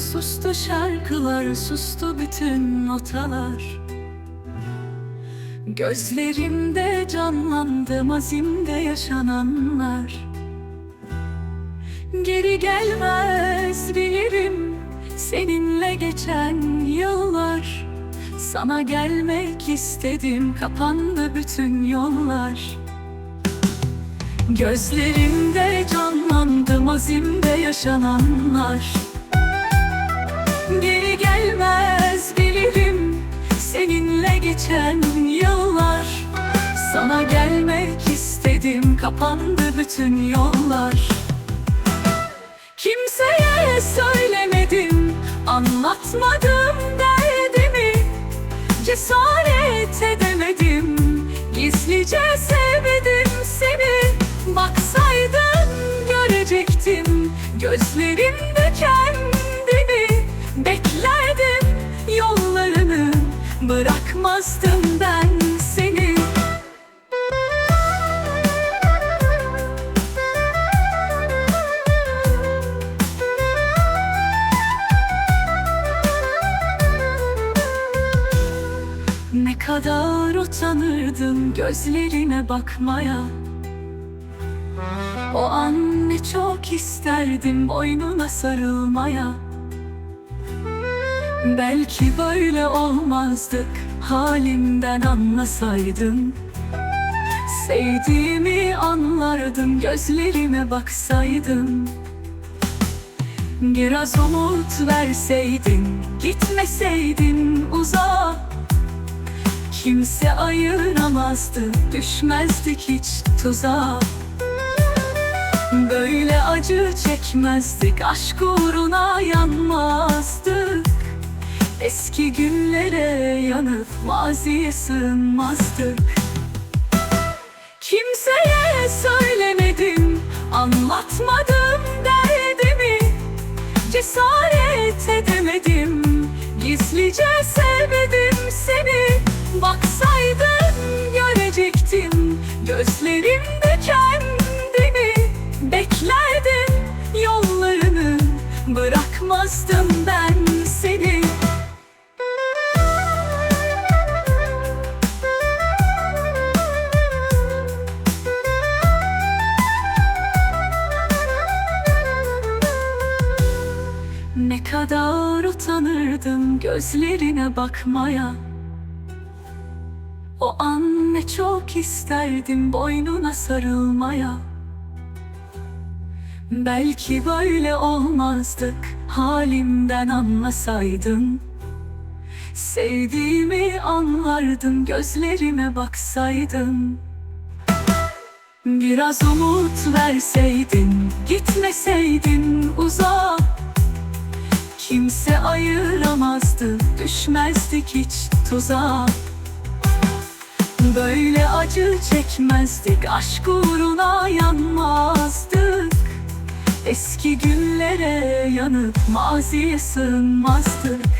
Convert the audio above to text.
Sustu şarkılar, sustu bütün notalar. Gözlerimde canlandı mazimde yaşananlar. Geri gelmez bilirim seninle geçen yıllar Sana gelmek istedim kapandı bütün yollar. Gözlerimde canlandı mazimde yaşananlar Geri gelmez bilirim. Seninle geçen yıllar. Sana gelmek istedim kapandı bütün yollar. Kimseye söylemedim anlatmadım derdimi. Cesaret edemedim gizlice sevmedim seni. Baksaydın görecektim. Gözlerimde kendini bırakmazdım ben seni. Ne kadar utanırdım gözlerine bakmaya. O an ne çok isterdim boynuna sarılmaya Belki böyle olmazdık halimden anlasaydın. Sevdiğimi anlardın gözlerime baksaydın. Biraz umut verseydin gitmeseydin uzağa. Kimse ayıramazdı, düşmezdik hiç tuzağa. Böyle acı çekmezdik, aşk uğruna yanmazdık Eski günlere yanıp maziye sığınmazdık Kimseye söylemedim, anlatmadım derdimi. Cesaret edemedim, gizlice sevmedim seni. Baksaydın görecektim gözlerimde kendini Beklerdin yollarını bırakmazdım ben seni Ne kadar utanırdım gözlerine bakmaya. O an ne çok isterdim boynuna sarılmaya. Belki böyle olmazdık halimden anlasaydın. Sevdiğimi anlardın gözlerime baksaydın. Biraz umut verseydin gitmeseydin uzağa Kimse ayıramazdı, düşmezdik hiç tuzağa. Böyle acı çekmezdik, aşk uğruna yanmazdık. Eski günlere yanıp maziye sığınmazdık